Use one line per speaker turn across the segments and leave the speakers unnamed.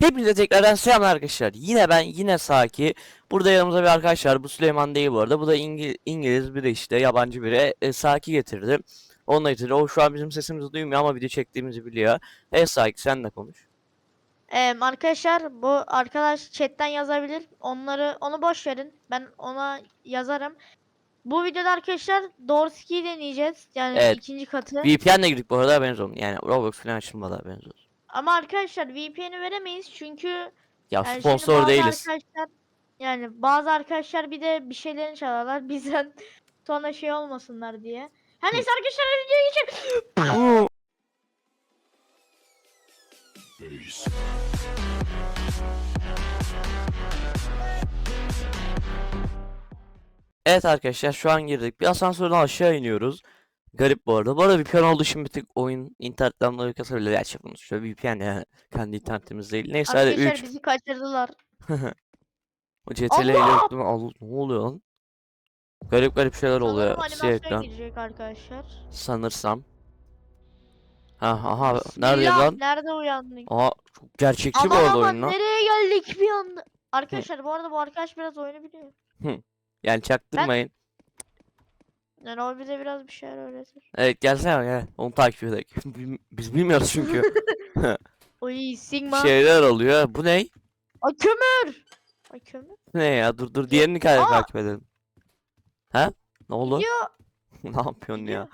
Hepinize tekrardan selamlar arkadaşlar. Yine ben yine Saki. Burada yanımızda bir arkadaş var. Bu Süleyman değil bu arada. Bu da İngi- İngiliz biri işte yabancı biri. E, Saki getirdi. Onunla getirdi. O şu an bizim sesimizi duymuyor ama video çektiğimizi biliyor. E Saki sen de konuş.
Ee, arkadaşlar bu arkadaş chatten yazabilir. Onları onu boş verin. Ben ona yazarım. Bu videoda arkadaşlar Dorski'yi deneyeceğiz. Yani
Evet.
ikinci katı.
VPN'le girdik bu arada haberiniz olsun. Yani Roblox falan açılmadı haberiniz olsun.
Ama arkadaşlar VPN'i veremeyiz çünkü
Ya
yani
sponsor
bazı
değiliz.
Arkadaşlar, yani bazı arkadaşlar bir de bir şeylerini çalarlar. Bizden sonra şey olmasınlar diye. Her neyse arkadaşlar videoya geçelim.
Evet arkadaşlar şu an girdik. Bir asansörden aşağı iniyoruz. Garip bu arada. Bu arada VPN olduğu için bir tık oyun internetten dolayı kasabilir. Gerçi bunu şöyle VPN yani kendi internetimiz değil. Neyse hadi
Arkadaşlar
3.
bizi kaçırdılar.
O CTRL ile
Allah!
yaptım. Allah ne oluyor lan? Garip garip şeyler oluyor.
Sanırım
Siyah
animasyon
ekran.
girecek arkadaşlar.
Sanırsam. Ha aha nerede
Bismillah,
lan?
Nerede uyandık?
Aa çok gerçekçi bu
Aman
arada
aman
oyun lan.
nereye geldik bir anda? Arkadaşlar bu arada bu arkadaş biraz oyunu biliyor.
Yani çaktırmayın.
Yani o bize biraz bir şeyler öğretir.
Evet gelsene gel. Onu takip edelim. Biz bilmiyoruz çünkü.
Oy Sigma.
Şeyler oluyor. Bu ne?
Ay kömür. Ay kömür.
Ne ya? Dur dur diğerini ka-
Aa!
takip edelim. Ha? Ne oldu?
Gidiyor.
ne yapıyorsun ya?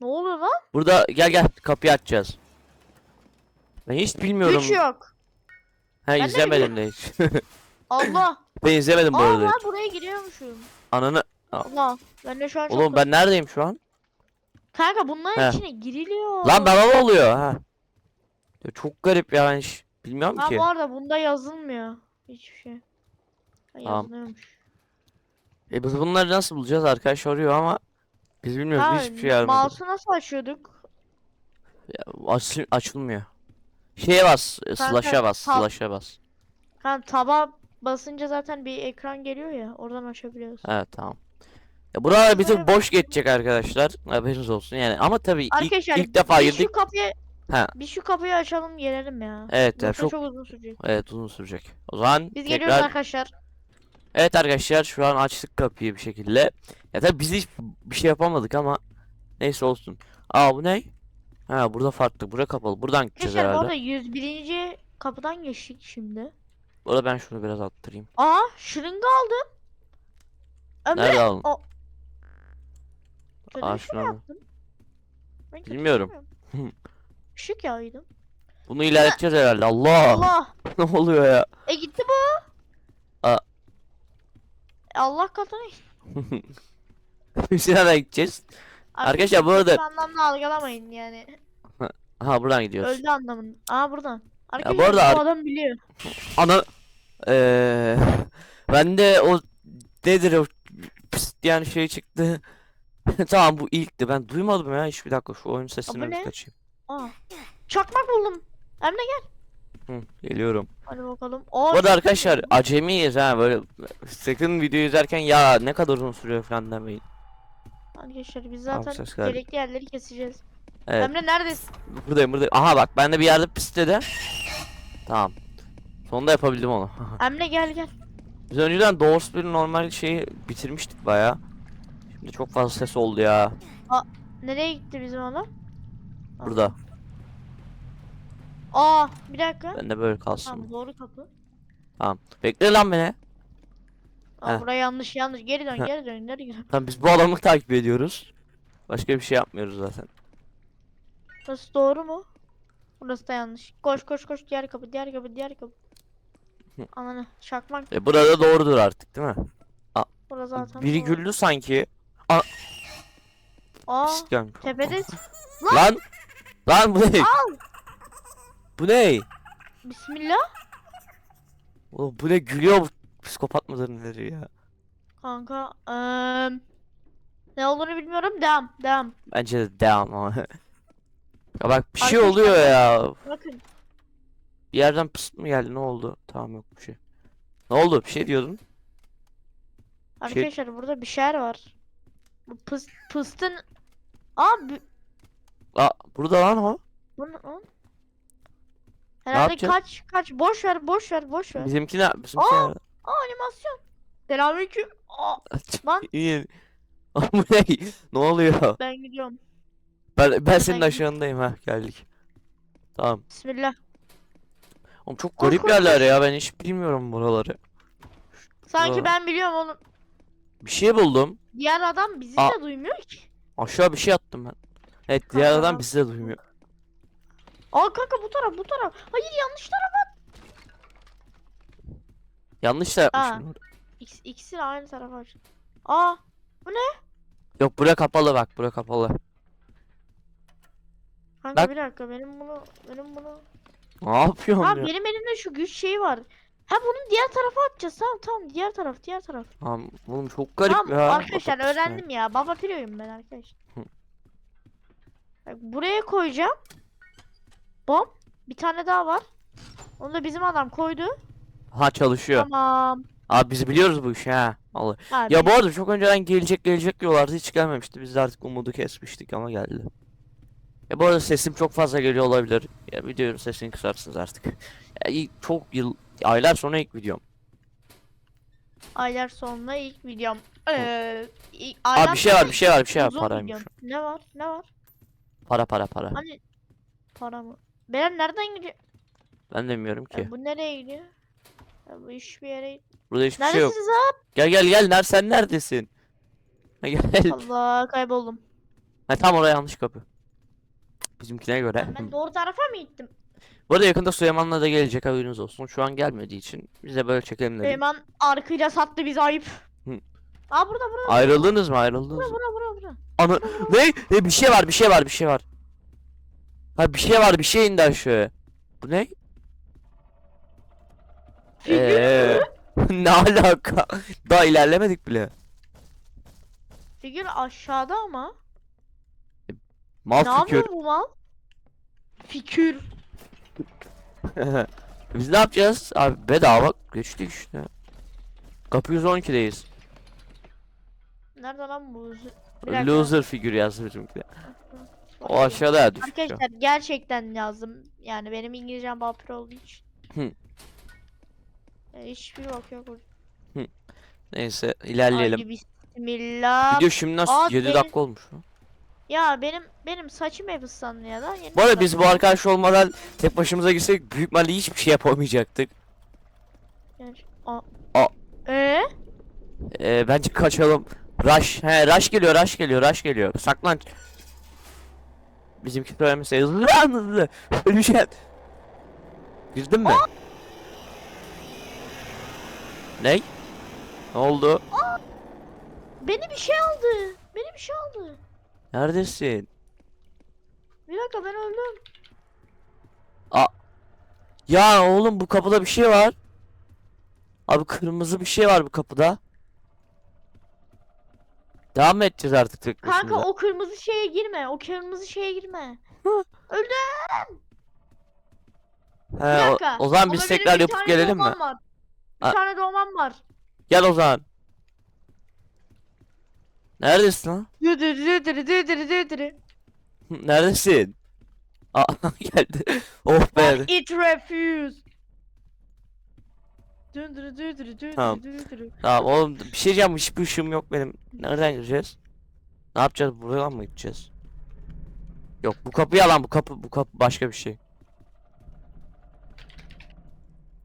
Ne oluyor lan?
Burada gel gel kapıyı açacağız. Ben hiç bilmiyorum.
Güç yok.
Ha
de
izlemedim de hiç.
Allah.
ben izlemedim bu
Aa
arada
ben
hiç.
buraya giriyormuşum.
Ananı.
Allah. Ben de şu an çok
Oğlum ben neredeyim şu an?
Kanka bunların
He.
içine giriliyor.
Lan bana oluyor ha? Ya çok garip ya ben hiç bilmiyorum
Ha
ki.
bu arada bunda yazılmıyor. Hiçbir şey. Ha,
Tamam.
yazılıyormuş.
E biz bunları nasıl bulacağız arkadaş arıyor ama biz bilmiyoruz
Ha,
hiçbir şey yaramadı.
mouse'u nasıl açıyorduk?
Ya, aç- açılmıyor. Şeye bas, e,
Kanka,
slash'a bas,
tab-
slash'a bas.
Ha taba basınca zaten bir ekran geliyor ya. Oradan açabiliyoruz.
Evet tamam. Ya buralar bir tık boş geçecek arkadaşlar. Haberiniz olsun yani. Ama tabii ilk,
Arkadaşlar
ilk defa
bir
girdik.
şu kapıyı
Ha.
bir şu kapıyı açalım gelelim ya.
Evet ya
Yoksa
çok
çok uzun sürecek.
evet uzun sürecek. O zaman
Biz geliyoruz
tekrar
arkadaşlar.
Evet arkadaşlar şu an açtık kapıyı bir şekilde. Ya tabii biz hiç bir şey yapamadık ama neyse olsun. Aa bu ne? Ha burada farklı. Bura kapalı. Buradan gideceğiz
Arkadaşlar bu
herhalde.
arada 101. kapıdan geçtik şimdi.
Bu arada ben şunu biraz attırayım.
Aa şırınga aldım. Ömre
Nerede aldın?
o-
Aa
bir şey
şunu
mi
aldım.
yaptım? Ben kötü
Bilmiyorum.
yapmıyorum. Işık yağıydım.
Bunu ilerleteceğiz herhalde. Allah!
Allah.
ne oluyor ya?
E gitti bu.
Aa.
E, Allah katına.
Biz nereden gideceğiz? Arkadaşlar, bu arada-
anlamda algılamayın yani.
Aha buradan gidiyoruz.
Öldü anlamında. Aa buradan.
bu
Arkadaşlar
arada ar-
bu adam biliyor.
Ana Eee ben de o nedir o pis diyen şey çıktı. tamam bu ilkti. Ben duymadım ya. Hiç bir dakika şu oyun sesini bir
ne?
kaçayım.
Aa. Çakmak buldum. Emre gel.
Hı, geliyorum.
Hadi bakalım. Aa,
Bu arada arkadaşlar acemiyiz ha böyle sakın videoyu izlerken ya ne kadar uzun sürüyor falan demeyin.
Arkadaşlar biz
Tamam,
zaten
ses geldi.
gerekli yerleri keseceğiz.
Evet
Emre neredesin?
buradayım buradayım. Aha bak ben de bir yerde pisledi. Tamam. Sonunda yapabildim onu.
Emre gel gel.
Biz önceden Doors bir normal şeyi bitirmiştik baya. Şimdi çok fazla ses oldu ya.
Nereye gitti bizim adam?
Burada.
Aa bir dakika.
Ben de böyle kalsın.
Tamam doğru kapı.
Tamam. Bekle lan beni.
Aa
Heh.
buraya yanlış yanlış. Geri dön
Heh.
geri dön. Nereye gidiyorsun?
Tamam biz bu adamı takip ediyoruz. Başka bir şey yapmıyoruz zaten.
Burası doğru mu? Burası da yanlış. Koş koş koş diğer kapı diğer kapı diğer kapı. Ananı çakmak.
E burada doğrudur artık değil mi?
Burası zaten
Biri
doğru.
güldü sanki.
Aa
gelmiş.
tepede.
Lan! Lan bu ne? Bu ne?
Bismillah.
Oğlum bu ne gülüyor bu psikopat mıdır nedir ya?
Kanka. eee, ne olduğunu bilmiyorum. Devam devam.
Bence de devam ama. ya bak bir şey
Arkadaşlar
oluyor ya.
Bakın.
Bir yerden pıst mı geldi ne oldu? Tamam yok bir şey. Ne oldu? Bir şey diyordun. Şey-
Arkadaşlar burada bir şeyler var. Pıs, pıstın. Aa bu,
Aa burada lan o.
bu ne- o? Herhalde
yapacağız?
kaç kaç boş ver boş ver boş ver.
Bizimki ne? Bizimki
Aa!
ne?
Aa animasyon. Selamünaleyküm. Aa lan.
İyi. Bu ne? Ne oluyor?
ben gidiyorum.
Ben ben senin
Ben-
aşağındayım ha geldik. Tamam.
Bismillah.
Oğlum çok
Koş,
garip
koş,
yerler ya ben hiç bilmiyorum buraları.
Sanki
Aa.
ben biliyorum oğlum.
Bir şey buldum.
Diğer adam bizi
Aa.
de duymuyor ki.
Aşağı bir şey attım ben. Evet diğer adam bizi de duymuyor.
Aa kanka bu taraf bu taraf. Hayır yanlış taraf.
Yanlış yapmışım. orada.
İkisi, de aynı tarafa. Aa
Yok bura kapalı bak bura kapalı.
kanka
Bak.
bir dakika benim bunu benim bunu.
Ne yapıyorsun
Ha
ya?
benim elimde şu güç şeyi var. Ha bunu diğer tarafa atacağız. Tamam tamam diğer taraf diğer taraf.
Tamam oğlum çok garip
tamam
ya.
arkadaşlar öğrendim ya. Baba Piro'yum ben arkadaşlar. Bak buraya koyacağım. Bom. Bir tane daha var. Onu da bizim adam koydu.
Ha çalışıyor.
Tamam.
Abi biz biliyoruz bu işi ha. Vallahi.
Ha,
Ya bu arada çok önceden gelecek gelecek diyorlardı hiç gelmemişti. Biz de artık umudu kesmiştik ama geldi. Ya bu arada sesim çok fazla geliyor olabilir. Ya videonun sesini kısarsınız artık. Ya çok yıl aylar sonra ilk videom.
aylar sonra ilk videom. Ee, ilk-
Abi
aylar
bir şey var bir şey var bir şey var
uzun
paraymış.
videom. Ne var? Ne var?
Para para para.
Hani para mı? Beren nereden gidiyor?
Ben de bilmiyorum ki.
Ya bu nereye gidiyor? Ya bu hiçbir yere
Burada hiçbir şey yok.
Neredesiniz abi?
Gel gel gel. Ner sen neredesin? Ha, gel.
Allah kayboldum.
Ha tam oraya yanlış kapı. Bizimkine göre.
Ben doğru tarafa mı gittim?
Bu arada yakında Süleyman'la da gelecek haberiniz olsun. Şu an gelmediği için bize böyle çekelim dedim.
Süleyman arkayla sattı bizi ayıp.
Hı.
Aa burada burada.
Ayrıldınız mı ayrıldınız
Bura
mı?
bura bura bura.
Ana ne? ne? Bir şey var bir şey var bir şey var. Ha bir şey var bir şey indi aşağı. Bu ne? Eee ne alaka? Daha ilerlemedik bile.
Figür aşağıda ama.
Mal
ne
fikir.
yapıyor bu mal? Fikür.
Biz ne yapacağız? Abi bedava geçtik işte. Kapı 112'deyiz.
Nerede lan bu? Bir dakika.
Loser figür yazdı bizimki. O aşağıda ya.
Arkadaşlar gerçekten yazdım. Yani benim İngilizcem bapır olduğu için.
Hı.
E, hiçbir bak yok orada.
Neyse ilerleyelim.
Hadi bismillah.
Video şimdi nasıl
Aa,
7
benim-
dakika olmuş. lan.
Ya benim benim saçım hep ıslanıyor da. Yeni
Bu arada biz bu arkadaş olmadan tek başımıza gitsek büyük ihtimalle hiçbir şey yapamayacaktık.
Yani- Aa.
Aa.
Ee?
Ee, bence kaçalım. Rush. He Rush geliyor Rush geliyor Rush geliyor. Saklan. Bizimki söylemese hızlı lan hızlı. Öleceğim. Girdin mi? Ne? Ne oldu?
Beni bir şey aldı. Beni bir şey aldı.
Neredesin?
Bir dakika ben öldüm.
Ya oğlum bu kapıda bir şey var. Abi kırmızı bir şey var bu kapıda. Devam edeceğiz artık tek
Kanka
başımıza?
o kırmızı şeye girme. O kırmızı şeye girme. Bir
He, o, o zaman biz
benim
tekrar
bir
yapıp
tane
gelelim mi?
Var. Bir
Ha.
tane doğmam var.
Gel o zaman. Neredesin lan?
Düdürü düdürü düdürü düdürü.
Neredesin? Aa geldi. Oh be.
It refuse. Düdürü düdürü düdürü
Tamam.
düdürü.
Tamam oğlum bir şey diyeceğim hiçbir ışığım yok benim. Nereden gireceğiz? Ne yapacağız? Buradan mı gideceğiz? Yok bu kapı yalan bu kapı bu kapı başka bir şey.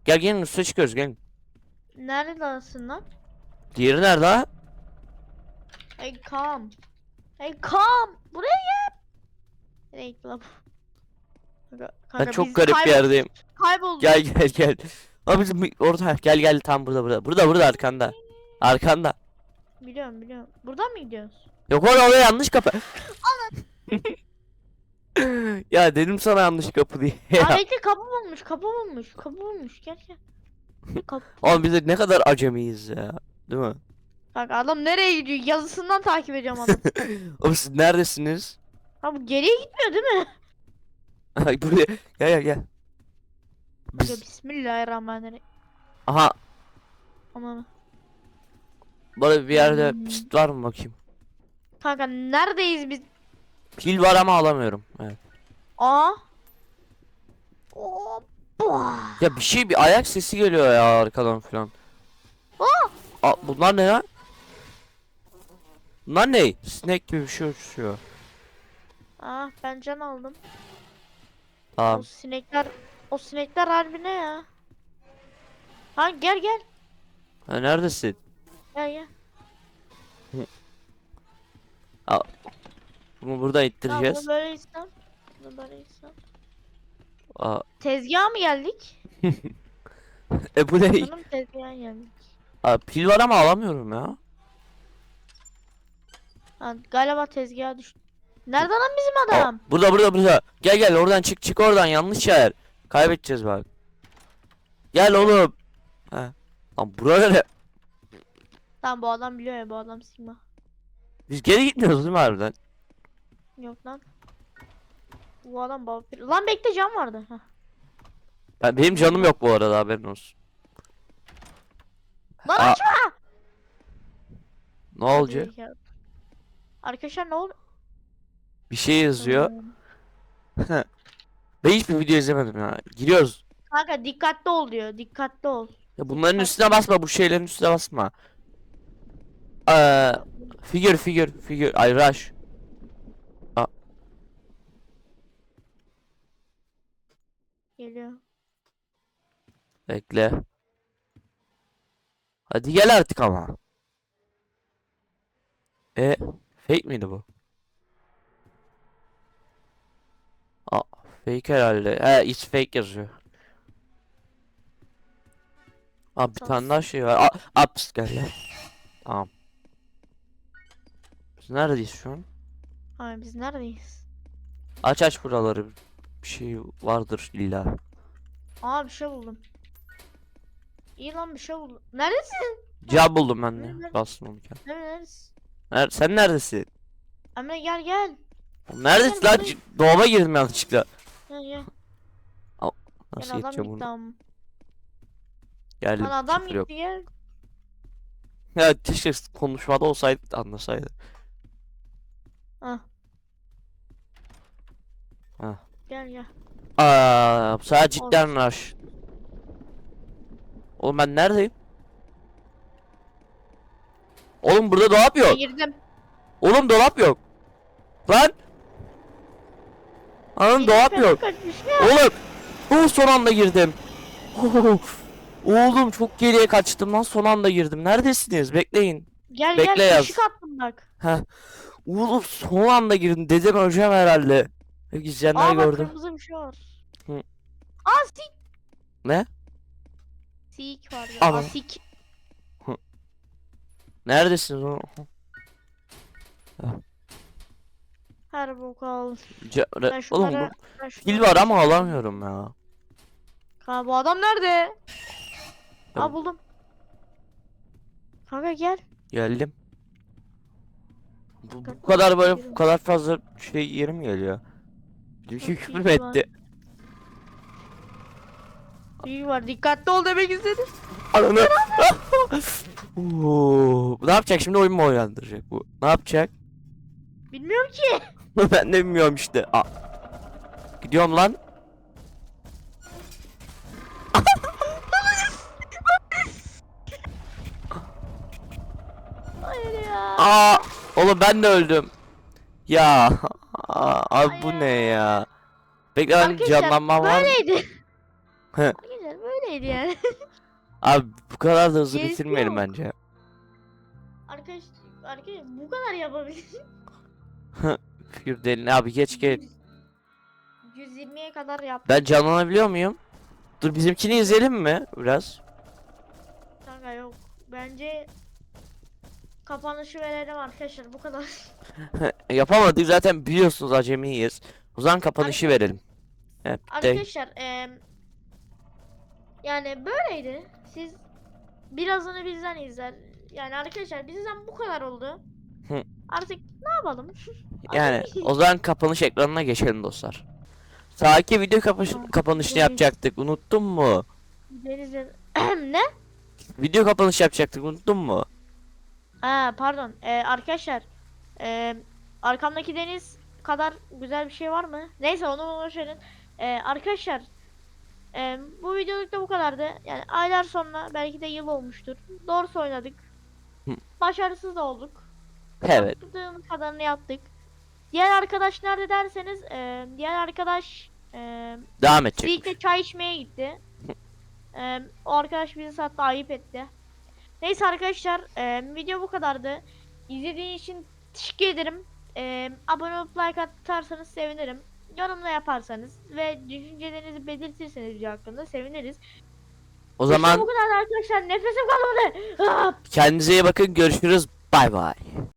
Gel gelin üstüne çıkıyoruz gelin.
Neredesin lan?
Diğeri nerede ha?
Hey come. Hey come. Buraya gel. Nereye gitti lan bu? Kanka,
Ben
kanka
çok garip bir
kaybol-
yerdeyim.
Kaybolduk.
Gel gel gel. Abi bizim orada gel gel tam burada burada. Burada burada arkanda. Arkanda.
Biliyorum biliyorum. Buradan mı gidiyoruz?
Yok orada orada yanlış kapı. ya dedim sana yanlış kapı diye.
Aa bekle kapı bulmuş kapı bulmuş. Kapı bulmuş gel gel. Kapı.
Oğlum biz de ne kadar acemiyiz ya. Değil mi?
Kanka adam nereye gidiyor? Yazısından takip ediyorum adam.
Oğlum siz neredesiniz?
ha bu geriye gitmiyor değil mi?
Ay, Buraya gel gel gel. Biz
bismillahirrahmanirrahim.
aha
Aman.
böyle bir yerde
Hmm.
pist var mı bakayım.
Kanka neredeyiz biz?
Pil var ama alamıyorum. Evet.
Aa.
Ya bir şey bir ayak sesi geliyor ya arkadan falan. Aa, bunlar ne ya? Bunlar ne? Sinek gibi bir şey uçuşuyor.
Ah ben can aldım. O
Tamam.
sinekler o sinekler harbi ne ya? Ha gel gel.
Ha, neredesin?
Gel gel.
Bunu buradan
Tamam
ittireceğiz.
bunu böyle istem. Bunu böyle istem.
Aa,
Tezgaha mı geldik?
e bu ne?
Sanırım tezgaha geldik.
Aa, pil var ama alamıyorum ya.
Galiba tezgaha düştü. Nerede lan bizim
Aa,
adam?
burada burada burada. Gel gel oradan çık çık oradan yanlış yer. Kaybedeceğiz bak. Gel oğlum. Ha. Lan burada ne?
Tamam bu adam biliyor ya bu adam Sigma.
Biz geri gitmiyoruz değil mi harbiden?
Yok lan. Bu adam vampir. Lan bekle can vardı. Heh.
Ben, benim canım yok bu arada haberin olsun.
Lan
Aa,
açma!
Ne olacak?
Gerizekalı. Arkadaşlar ne oldu?
Bir şey yazıyor. Ben hiçbir video izlemedim ya. Giriyoruz.
Kanka dikkatli ol diyor. Dikkatli ol.
Ya bunların üstüne basma, bu şeylerin üstüne basma. Ee, figür figür figür. Ay rush.
Geliyor.
Bekle. Hadi gel artık ama. E fake miydi bu? Aa fake herhalde. He it's fake yazıyor. Aa bir tane daha şey var. Aa ups geldi. Tamam. Biz neredeyiz şu an?
Abi biz neredeyiz?
Aç aç buraları. Bir şey vardır illa.
Aa bir şey buldum. İyi lan bir şey buldum. Neredesin?
Cevap buldum ben
Nerede?
de. Bastım onu kendim.
Neredesin?
Ner sen neredesin?
Emre gel gel.
Neredesin lan?
buradayım.
C- Doğuma girdim yanlışlıkla.
Gel gel.
Nasıl
Gel adam gitti
bunu?
ama.
Geldim.
Lan adam
sıfır yok.
gitti gel.
Ya keşke konuşmada olsaydı anlasaydı.
Ah.
Ha.
Gel gel.
Aa, bu sefer cidden rush. Oğlum ben neredeyim? Oğlum burada dolap yok.
girdim.
Oğlum dolap yok. Lan. Anam dolap yok. Oğlum. Oh, son anda girdim. Oh, Oğlum çok geriye kaçtım lan son anda girdim. Neredesiniz? Bekleyin.
Gel
Bekle
gel
yaz.
ışık attım bak.
Oğlum son anda girdim. Dedim öleceğim herhalde. Peki izleyenler
Aa
gördüm.
kırmızı bir şey var.
Hı.
Aa sik.
Ne?
Sik vardı.
Ama-
Aa sik.
Neredesiniz oğlum?
Her bok al.
Ce-
Ben
re- Oğlum bu
ben şunlara-
var ama alamıyorum ya.
Kanka bu adam nerede? Aa buldum. Kanka gel.
Geldim. Bu, bu kadar böyle bu kadar fazla şey yerim geliyor. Şey
Çok
küfür mü
iyi var.
etti?
İyi var. Dikkatli ol demek istedim.
Ananı. Oo, ne yapacak şimdi oyun mu oynandıracak bu? Ne yapacak?
Bilmiyorum ki.
ben de bilmiyorum işte. Aa. Gidiyorum lan.
Hayır ya.
Aa, oğlum ben de öldüm. Ya, aa, abi bu ne ya? Peki lan
Arkadaşlar,
canlanma var mı?
Böyleydi. Arkadaşlar böyleydi yani.
Abi bu kadar da hızlı
Gerisi
bitirmeyelim
yok.
bence.
Arkadaş, arkadaş bu kadar yapabilir.
Figür delini abi geç geç.
120'ye kadar yap.
Ben canlanabiliyor muyum? Dur bizimkini izleyelim mi biraz?
Kanka yok. Bence kapanışı verelim arkadaşlar bu kadar.
Yapamadık zaten biliyorsunuz acemiyiz. O zaman kapanışı verelim. Evet, de-
Arkadaşlar eee yani böyleydi. Siz birazını bizden izler. Yani arkadaşlar bizden bu kadar oldu.
Hı.
Artık ne yapalım?
yani o zaman kapanış ekranına geçelim dostlar. Saki video kapanış, kapanışını yapacaktık. Unuttun mu?
Deniz'e ne?
Video kapanış yapacaktık. Unuttun mu?
Ha pardon. Ee, arkadaşlar ee, arkamdaki deniz kadar güzel bir şey var mı? Neyse onu boş verin. Ee, arkadaşlar Ee, bu videoluk da bu kadardı. Yani aylar sonra belki de yıl olmuştur. Doğrusu oynadık.
Hı.
Başarısız da olduk.
Evet.
Yaptığımız kadarını yaptık. Diğer arkadaş nerede derseniz e, diğer arkadaş e,
Devam edecek.
birlikte çay içmeye gitti. E, o arkadaş bizi sattı ayıp etti. Neyse arkadaşlar e, video bu kadardı. İzlediğiniz için teşekkür ederim. E, abone olup like atarsanız sevinirim. Yorum da yaparsanız ve düşüncelerinizi belirtirseniz video hakkında seviniriz.
O
İşte
zaman
bu kadar arkadaşlar nefesim kalmadı. Ah!
kendinize iyi bakın. Görüşürüz. Bay bay.